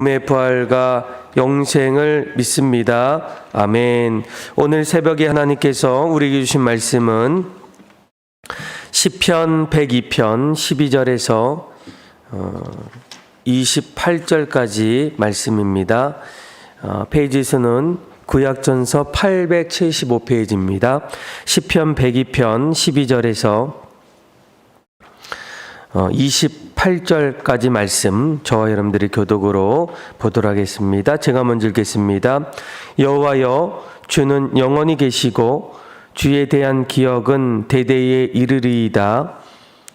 의 부활과 영생을 믿습니다. 아멘. 오늘 새벽에 하나님께서 우리에게 주신 말씀은 시편 102편 12절에서 28절까지 말씀입니다. 어, 페이지 수는 구약전서 875페이지입니다. 시편 102편 12절에서 28 절까지 말씀 저와 여러분들이 교독으로 보도록 하겠습니다. 제가 먼저 읽겠습니다. 여호와여 주는 영원히 계시고 주에 대한 기억은 대대에 이르리이다.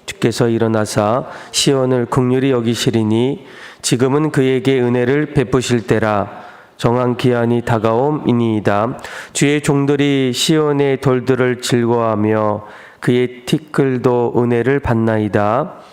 주께서 일어나사 시온을 극률히 여기시리니 지금은 그에게 은혜를 베푸실 때라 정한 기한이 다가옴이니이다. 주의 종들이 시온의 돌들을 즐거워하며 그의 티끌도 은혜를 받나이다.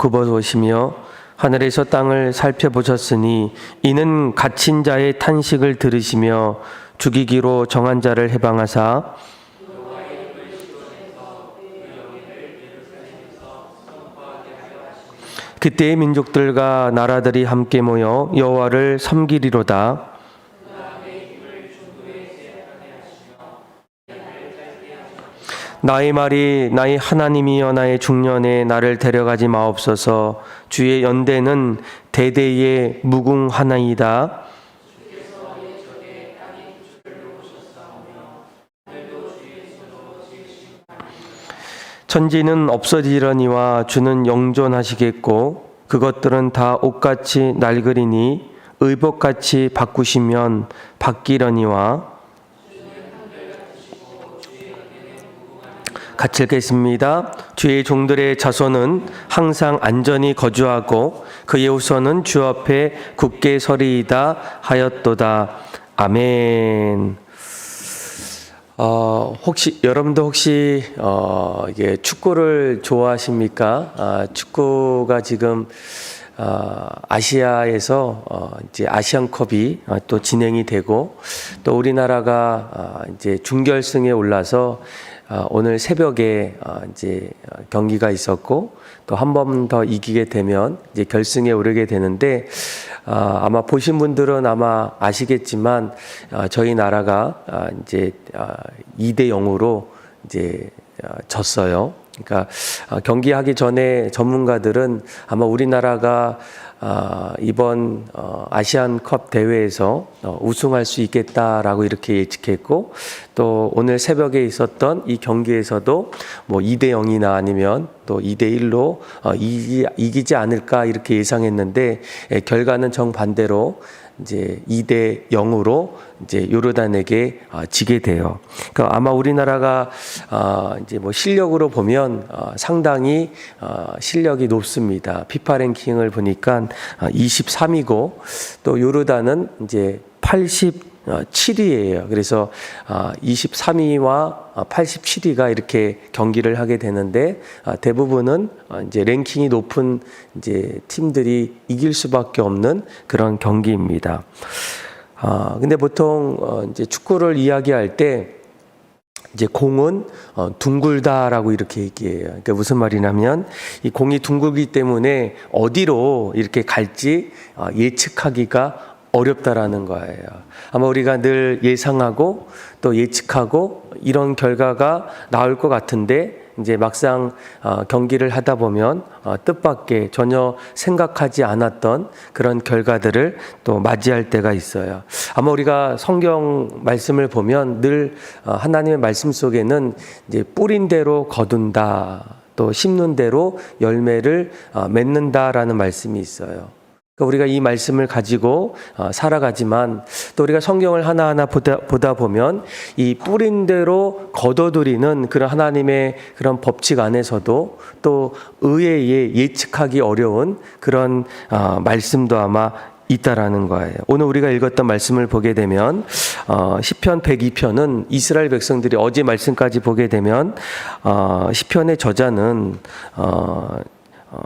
굽어보시며 하늘에서 땅을 살펴보셨으니 이는 갇힌 자의 탄식을 들으시며 죽이기로 정한 자를 해방하사 그때의 민족들과 나라들이 함께 모여 여호와를 섬기리로다. 나의 말이 나의 하나님이여 나의 중년에 나를 데려가지 마옵소서 주의 연대는 대대의 무궁하나이다. 천지는 없어지려니와 주는 영존하시겠고 그것들은 다 옷같이 낡으리니 의복같이 바꾸시면 바뀌려니와 같이 읽겠습니다. 주의 종들의 자손은 항상 안전히 거주하고 그의 후손은 주 앞에 굳게 서리이다 하였도다. 아멘. 어, 혹시 여러분도 혹시 어, 이게 축구를 좋아하십니까? 아, 축구가 지금 어, 아시아에서 어, 이제 아시안컵이 어, 또 진행이 되고 또 우리나라가 어, 이제 준결승에 올라서 어, 오늘 새벽에 어, 이제 어, 경기가 있었고 또 한 번 더 이기게 되면 이제 결승에 오르게 되는데 어, 아마 보신 분들은 아마 아시겠지만 어, 저희 나라가 어, 이제 어, 2대 0으로 이제 어, 졌어요. 그러니까 어, 경기하기 전에 전문가들은 아마 우리나라가 아, 이번 어, 아시안컵 대회에서 어, 우승할 수 있겠다라고 이렇게 예측했고 또 오늘 새벽에 있었던 이 경기에서도 뭐 2대 0이나 아니면 또 2대 1로 어, 이기, 이기지 않을까 이렇게 예상했는데 예, 결과는 정반대로 이제 2대 0으로 이제 요르단에게 어, 지게 돼요. 그러니까 아마 우리나라가 어, 이제 뭐 실력으로 보면 어, 상당히 어, 실력이 높습니다. 피파 랭킹을 보니까 어, 23위고 또 요르단은 이제 87위예요. 그래서 23위와 87위가 이렇게 경기를 하게 되는데 아, 대부분은 어, 이제 랭킹이 높은 이제 팀들이 이길 수밖에 없는 그런 경기입니다. 아 근데 보통 어, 이제 축구를 이야기할 때 이제 공은 어, 둥글다라고 이렇게 얘기해요. 그러니까 무슨 말이냐면 이 공이 둥글기 때문에 어디로 이렇게 갈지 어, 예측하기가 어렵다라는 거예요. 아마 우리가 늘 예상하고 또 예측하고 이런 결과가 나올 것 같은데 이제 막상 어, 경기를 하다 보면 어, 뜻밖의 전혀 생각하지 않았던 그런 결과들을 또 맞이할 때가 있어요. 아마 우리가 성경 말씀을 보면 늘 어, 하나님의 말씀 속에는 이제 뿌린 대로 거둔다, 또 심는 대로 열매를 어, 맺는다라는 말씀이 있어요. 그러니까 우리가 이 말씀을 가지고 어, 살아가지만 또 우리가 성경을 하나하나 보다, 보다 보면 이 뿌린 대로 걷어들이는 그런 하나님의 그런 법칙 안에서도 또 의외에 예측하기 어려운 그런 어, 말씀도 아마 있다라는 거예요. 오늘 우리가 읽었던 말씀을 보게 되면 어, 시편 102편은 이스라엘 백성들이 어제 말씀까지 보게 되면 어, 시편의 저자는 어, 어,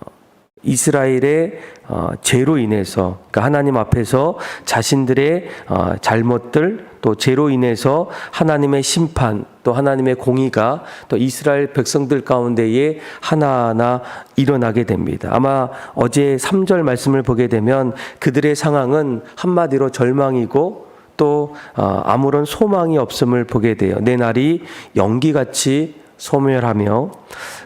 이스라엘의 어, 죄로 인해서 그러니까 하나님 앞에서 자신들의 어, 잘못들 또 죄로 인해서 하나님의 심판 또 하나님의 공의가 또 이스라엘 백성들 가운데에 하나하나 일어나게 됩니다. 아마 어제 3절 말씀을 보게 되면 그들의 상황은 한마디로 절망이고 또 어, 아무런 소망이 없음을 보게 돼요. 내 날이 연기같이 소멸하며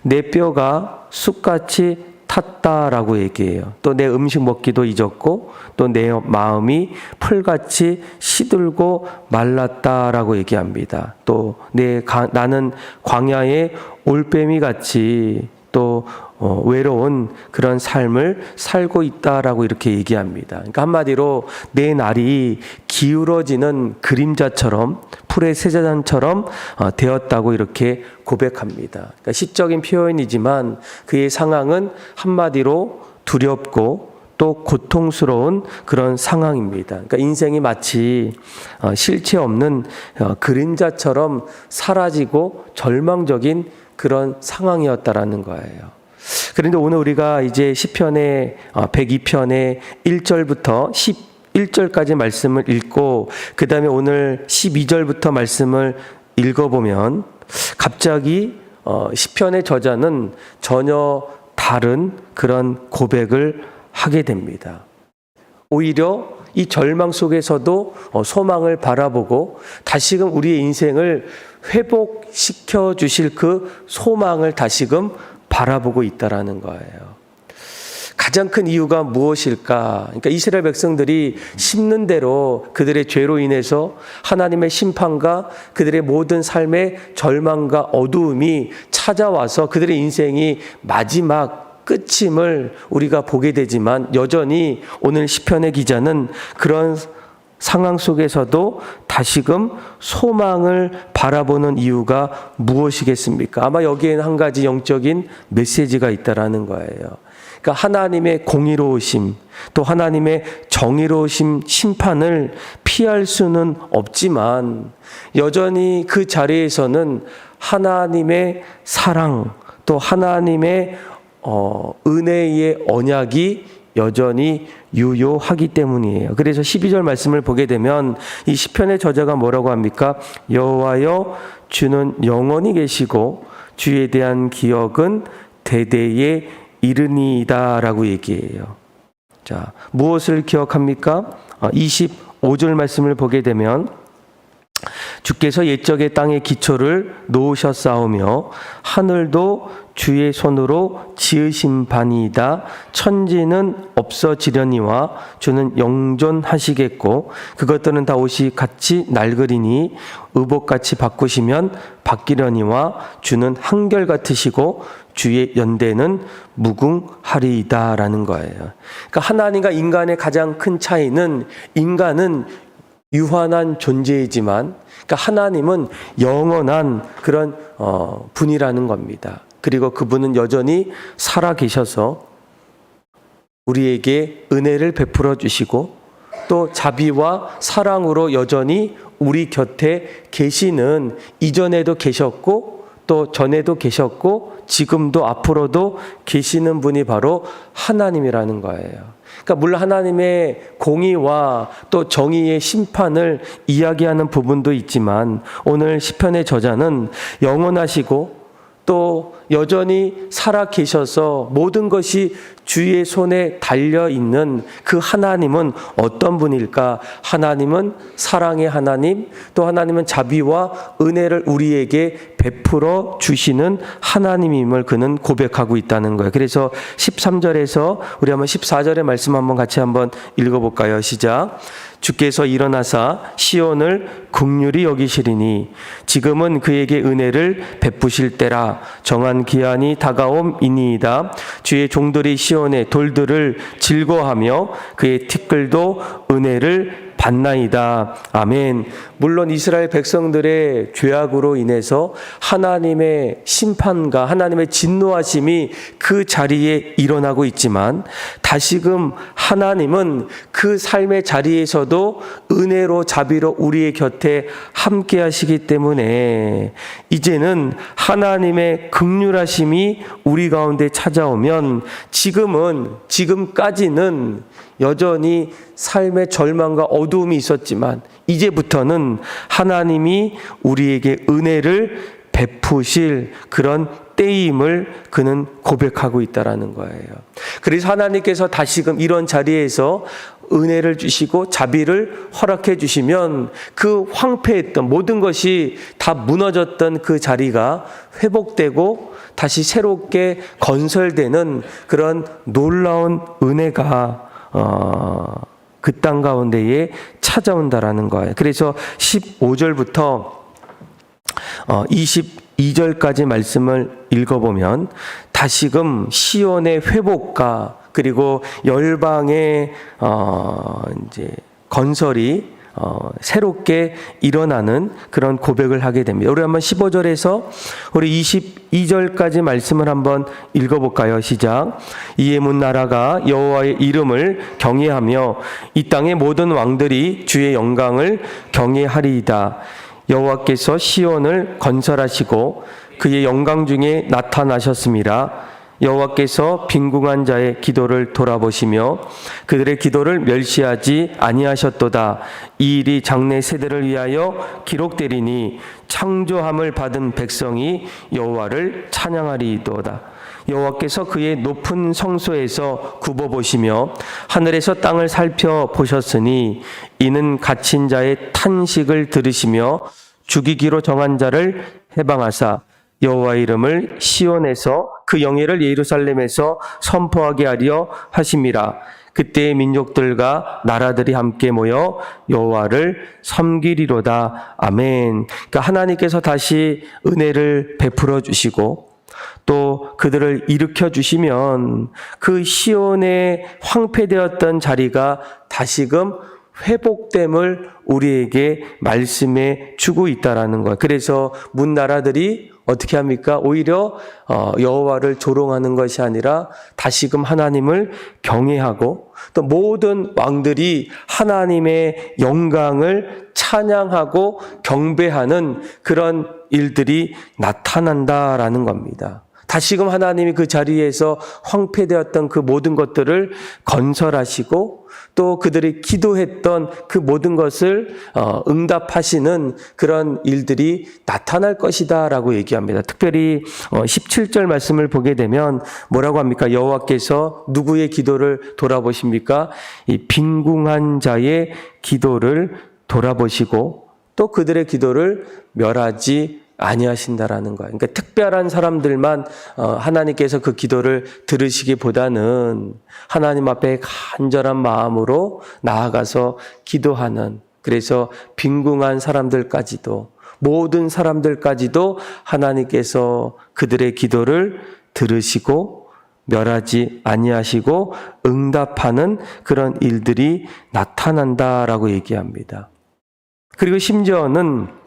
내 뼈가 쑥같이 탔다라고 얘기해요. 또 내 음식 먹기도 잊었고 또 내 마음이 풀같이 시들고 말랐다라고 얘기합니다. 또 내 나는 광야의 올빼미 같이 또 어, 외로운 그런 삶을 살고 있다라고 이렇게 얘기합니다. 그러니까 한마디로 내 날이 기울어지는 그림자처럼 풀의 세자단처럼 어, 되었다고 이렇게 고백합니다. 그러니까 시적인 표현이지만 그의 상황은 한마디로 두렵고 또 고통스러운 그런 상황입니다. 그러니까 인생이 마치 어, 실체 없는 어, 그림자처럼 사라지고 절망적인 그런 상황이었다라는 거예요. 그런데 오늘 우리가 이제 시편의 102편의 1절부터 11절까지 말씀을 읽고 그다음에 오늘 12절부터 말씀을 읽어 보면 갑자기 어, 시편의 저자는 전혀 다른 그런 고백을 하게 됩니다. 오히려 이 절망 속에서도 어, 소망을 바라보고 다시금 우리의 인생을 회복시켜 주실 그 소망을 다시금 바라보고 있다라는 거예요. 가장 큰 이유가 무엇일까? 그러니까 이스라엘 백성들이 심는 대로 그들의 죄로 인해서 하나님의 심판과 그들의 모든 삶의 절망과 어두움이 찾아와서 그들의 인생이 마지막 끝임을 우리가 보게 되지만 여전히 오늘 시편의 기자는 그런 상황 속에서도 다시금 소망을 바라보는 이유가 무엇이겠습니까? 아마 여기에는 한 가지 영적인 메시지가 있다라는 거예요. 그러니까 하나님의 공의로우심, 또 하나님의 정의로우심 심판을 피할 수는 없지만 여전히 그 자리에서는 하나님의 사랑, 또 하나님의 어, 은혜의 언약이 여전히 유효하기 때문이에요. 그래서 12절 말씀을 보게 되면 이 시편의 저자가 뭐라고 합니까? 여호와여 주는 영원히 계시고 주에 대한 기억은 대대에 이르니이다라고 얘기해요. 자, 무엇을 기억합니까? 25절 아, 말씀을 보게 되면 주께서 옛적의 땅의 기초를 놓으셨사오며 하늘도 주의 손으로 지으신 바니이다. 천지는 없어지려니와 주는 영존하시겠고 그것들은 다 옷이 같이 낡으리니 의복같이 바꾸시면 바뀌려니와 주는 한결 같으시고 주의 연대는 무궁하리이다라는 거예요. 그러니까 하나님과 인간의 가장 큰 차이는 인간은 유한한 존재이지만 그러니까 하나님은 영원한 그런 어, 분이라는 겁니다. 그리고 그분은 여전히 살아 계셔서 우리에게 은혜를 베풀어 주시고 또 자비와 사랑으로 여전히 우리 곁에 계시는 이전에도 계셨고 또 전에도 계셨고 지금도 앞으로도 계시는 분이 바로 하나님이라는 거예요. 그러니까 물론 하나님의 공의와 또 정의의 심판을 이야기하는 부분도 있지만 오늘 시편의 저자는 영원하시고 또 여전히 살아 계셔서 모든 것이 주의 손에 달려 있는 그 하나님은 어떤 분일까? 하나님은 사랑의 하나님, 또 하나님은 자비와 은혜를 우리에게 베풀어 주시는 하나님임을 그는 고백하고 있다는 거예요. 그래서 13절에서 우리 한번 14절의 말씀 한번 같이 한번 읽어볼까요? 시작. 주께서 일어나사 시온을 국률이 여기시리니 지금은 그에게 은혜를 베푸실 때라 정한 기한이 다가옴이니이다. 주의 종들이 시온 시온의 돌들을 즐거워하며 그의 티끌도 은혜를 받나이다. 아멘. 물론 이스라엘 백성들의 죄악으로 인해서 하나님의 심판과 하나님의 진노하심이 그 자리에 일어나고 있지만 다시금 하나님은 그 삶의 자리에서도 은혜로 자비로 우리의 곁에 함께 하시기 때문에 이제는 하나님의 극률하심이 우리 가운데 찾아오면 지금은 지금까지는 여전히 삶의 절망과 어두움이 있었지만 이제부터는 하나님이 우리에게 은혜를 베푸실 그런 때임을 그는 고백하고 있다라는 거예요. 그래서 하나님께서 다시금 이런 자리에서 은혜를 주시고 자비를 허락해 주시면 그 황폐했던 모든 것이 다 무너졌던 그 자리가 회복되고 다시 새롭게 건설되는 그런 놀라운 은혜가 어, 그 땅 가운데에 찾아온다라는 거예요. 그래서 15절부터 어, 22절까지 말씀을 읽어보면 다시금 시온의 회복과 그리고 열방의 어, 이제 건설이 어, 새롭게 일어나는 그런 고백을 하게 됩니다. 우리 한번 15절에서 우리 22절까지 말씀을 한번 읽어볼까요? 시작. 이에 문 나라가 여호와의 이름을 경외하며 이 땅의 모든 왕들이 주의 영광을 경외하리이다. 여호와께서 시온을 건설하시고 그의 영광 중에 나타나셨습니다. 여호와께서 빈궁한 자의 기도를 돌아보시며 그들의 기도를 멸시하지 아니하셨도다. 이 일이 장래 세대를 위하여 기록되리니 창조함을 받은 백성이 여호와를 찬양하리이도다. 여호와께서 그의 높은 성소에서 굽어 보시며 하늘에서 땅을 살펴 보셨으니 이는 갇힌 자의 탄식을 들으시며 죽이기로 정한 자를 해방하사 여호와 이름을 시온에서 그 영예를 예루살렘에서 선포하게 하려 하심이라. 그때의 민족들과 나라들이 함께 모여 여호와를 섬기리로다. 아멘. 그러니까 하나님께서 다시 은혜를 베풀어 주시고 또 그들을 일으켜 주시면 그 시온의 황폐되었던 자리가 다시금 회복됨을 우리에게 말씀해 주고 있다라는 거예요. 그래서 문 나라들이 어떻게 합니까? 오히려 어, 여호와를 조롱하는 것이 아니라 다시금 하나님을 경외하고 또 모든 왕들이 하나님의 영광을 찬양하고 경배하는 그런 일들이 나타난다라는 겁니다. 다시금 하나님이 그 자리에서 황폐되었던 그 모든 것들을 건설하시고 또 그들이 기도했던 그 모든 것을 어, 응답하시는 그런 일들이 나타날 것이다 라고 얘기합니다. 특별히 17절 말씀을 보게 되면 뭐라고 합니까? 여호와께서 누구의 기도를 돌아보십니까? 이 빈궁한 자의 기도를 돌아보시고 또 그들의 기도를 멸하지 아니하신다라는 거예요. 그러니까 특별한 사람들만 어, 하나님께서 그 기도를 들으시기보다는 하나님 앞에 간절한 마음으로 나아가서 기도하는 그래서 빈궁한 사람들까지도 모든 사람들까지도 하나님께서 그들의 기도를 들으시고 멸하지 아니하시고 응답하는 그런 일들이 나타난다라고 얘기합니다. 그리고 심지어는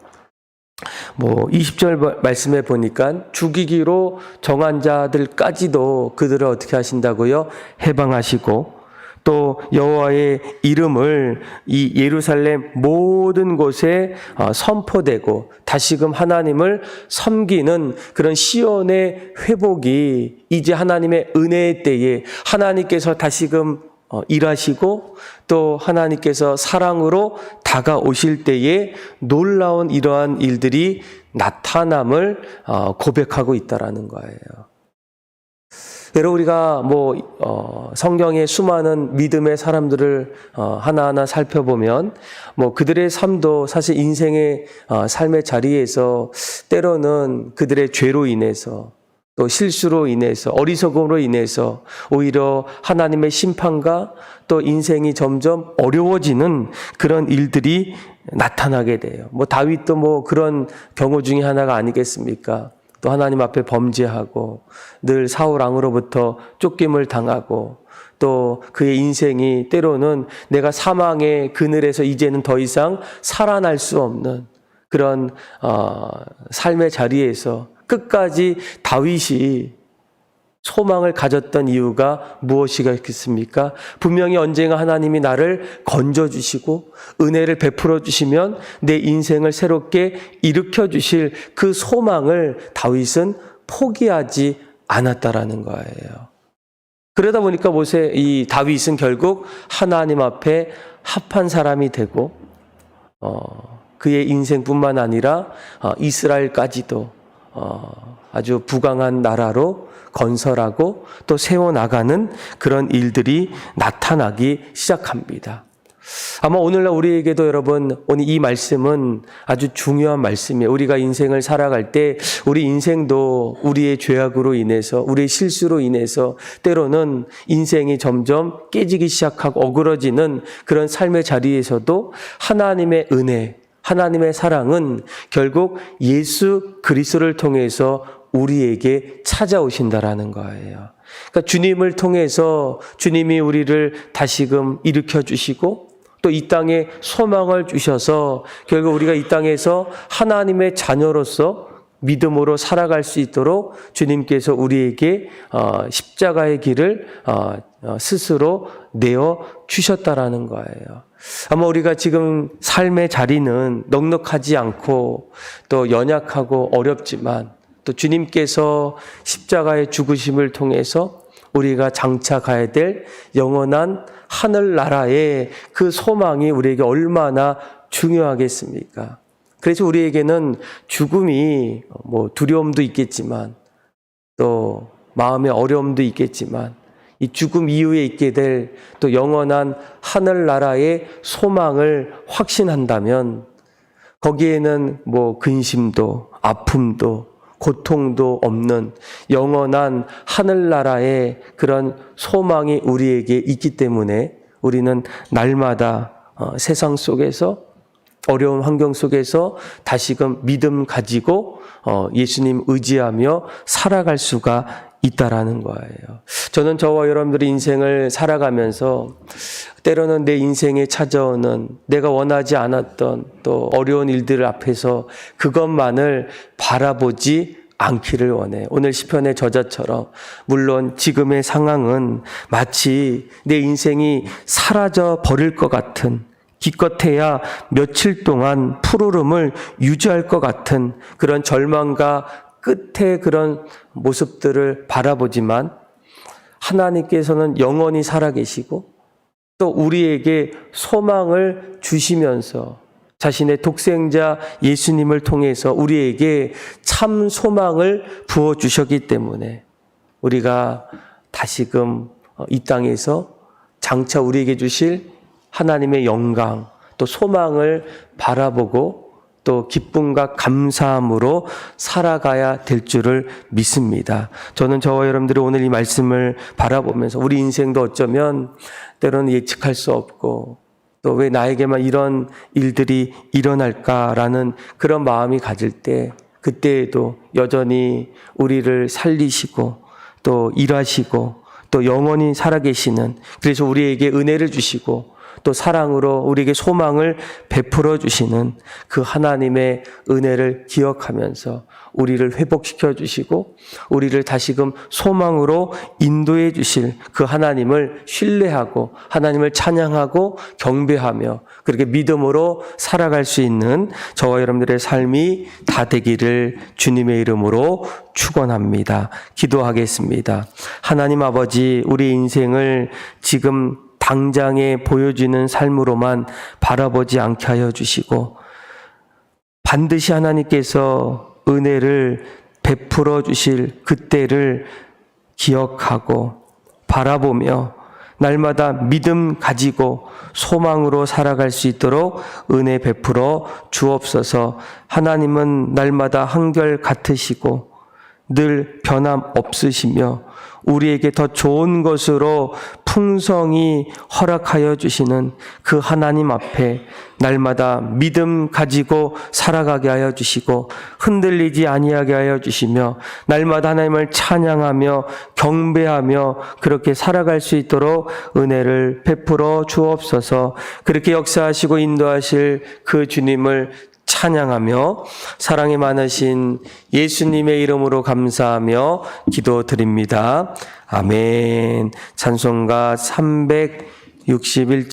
뭐 20절 말씀에 보니까 죽이기로 정한 자들까지도 그들을 어떻게 하신다고요? 해방하시고 또 여호와의 이름을 이 예루살렘 모든 곳에 어, 선포되고 다시금 하나님을 섬기는 그런 시온의 회복이 이제 하나님의 은혜의 때에 하나님께서 다시금 어, 일하시고 또 하나님께서 사랑으로 다가오실 때에 놀라운 이러한 일들이 나타남을 어, 고백하고 있다라는 거예요. 여러분 우리가 뭐 어, 성경의 수많은 믿음의 사람들을 어, 하나하나 살펴보면 뭐 그들의 삶도 사실 인생의 어, 삶의 자리에서 때로는 그들의 죄로 인해서 또 실수로 인해서 어리석음으로 인해서 오히려 하나님의 심판과 또 인생이 점점 어려워지는 그런 일들이 나타나게 돼요. 뭐 다윗도 뭐 그런 경우 중에 하나가 아니겠습니까? 또 하나님 앞에 범죄하고 늘 사울 왕으로부터 쫓김을 당하고 또 그의 인생이 때로는 내가 사망의 그늘에서 이제는 더 이상 살아날 수 없는 그런 어, 삶의 자리에서 끝까지 다윗이 소망을 가졌던 이유가 무엇이겠습니까? 분명히 언젠가 하나님이 나를 건져주시고 은혜를 베풀어 주시면 내 인생을 새롭게 일으켜 주실 그 소망을 다윗은 포기하지 않았다라는 거예요. 그러다 보니까 모세 이 다윗은 결국 하나님 앞에 합한 사람이 되고 어, 그의 인생뿐만 아니라 어, 이스라엘까지도 어, 아주 부강한 나라로 건설하고 또 세워나가는 그런 일들이 나타나기 시작합니다. 아마 오늘날 우리에게도 여러분 오늘 이 말씀은 아주 중요한 말씀이에요. 우리가 인생을 살아갈 때 우리 인생도 우리의 죄악으로 인해서 우리의 실수로 인해서 때로는 인생이 점점 깨지기 시작하고 어그러지는 그런 삶의 자리에서도 하나님의 은혜, 하나님의 사랑은 결국 예수 그리스도를 통해서 우리에게 찾아오신다라는 거예요. 그러니까 주님을 통해서 주님이 우리를 다시금 일으켜 주시고 또 이 땅에 소망을 주셔서 결국 우리가 이 땅에서 하나님의 자녀로서 믿음으로 살아갈 수 있도록 주님께서 우리에게 어, 십자가의 길을 어, 어, 스스로 내어 주셨다라는 거예요. 아마 우리가 지금 삶의 자리는 넉넉하지 않고 또 연약하고 어렵지만 또 주님께서 십자가의 죽으심을 통해서 우리가 장차 가야 될 영원한 하늘나라의 그 소망이 우리에게 얼마나 중요하겠습니까? 그래서 우리에게는 죽음이 뭐 두려움도 있겠지만 또 마음의 어려움도 있겠지만 이 죽음 이후에 있게 될 또 영원한 하늘나라의 소망을 확신한다면 거기에는 뭐 근심도 아픔도 고통도 없는 영원한 하늘나라의 그런 소망이 우리에게 있기 때문에 우리는 날마다 어, 세상 속에서 어려운 환경 속에서 다시금 믿음 가지고 어, 예수님 의지하며 살아갈 수가 있다라는 거예요. 저는 저와 여러분들의 인생을 살아가면서 때로는 내 인생에 찾아오는 내가 원하지 않았던 또 어려운 일들 앞에서 그것만을 바라보지 않기를 원해. 오늘 시편의 저자처럼 물론 지금의 상황은 마치 내 인생이 사라져 버릴 것 같은 기껏해야 며칠 동안 푸르름을 유지할 것 같은 그런 절망과 끝의 그런 모습들을 바라보지만 하나님께서는 영원히 살아계시고 또 우리에게 소망을 주시면서 자신의 독생자 예수님을 통해서 우리에게 참 소망을 부어 주셨기 때문에 우리가 다시금 이 땅에서 장차 우리에게 주실 하나님의 영광 또 소망을 바라보고 또 기쁨과 감사함으로 살아가야 될 줄을 믿습니다. 저는 저와 여러분들이 오늘 이 말씀을 바라보면서 우리 인생도 어쩌면 때로는 예측할 수 없고 또 왜 나에게만 이런 일들이 일어날까라는 그런 마음이 가질 때 그때에도 여전히 우리를 살리시고 또 일하시고 또 영원히 살아계시는 그래서 우리에게 은혜를 주시고 또 사랑으로 우리에게 소망을 베풀어 주시는 그 하나님의 은혜를 기억하면서 우리를 회복시켜 주시고 우리를 다시금 소망으로 인도해 주실 그 하나님을 신뢰하고 하나님을 찬양하고 경배하며 그렇게 믿음으로 살아갈 수 있는 저와 여러분들의 삶이 다 되기를 주님의 이름으로 축원합니다. 기도하겠습니다. 하나님 아버지 우리 인생을 지금 당장에 보여지는 삶으로만 바라보지 않게 하여 주시고 반드시 하나님께서 은혜를 베풀어 주실 그때를 기억하고 바라보며 날마다 믿음 가지고 소망으로 살아갈 수 있도록 은혜 베풀어 주옵소서. 하나님은 날마다 한결 같으시고 늘 변함 없으시며 우리에게 더 좋은 것으로 풍성히 허락하여 주시는 그 하나님 앞에 날마다 믿음 가지고 살아가게 하여 주시고 흔들리지 아니하게 하여 주시며 날마다 하나님을 찬양하며 경배하며 그렇게 살아갈 수 있도록 은혜를 베풀어 주옵소서. 그렇게 역사하시고 인도하실 그 주님을 찬양하며 사랑이 많으신 예수님의 이름으로 감사하며 기도드립니다. 아멘. 찬송가 361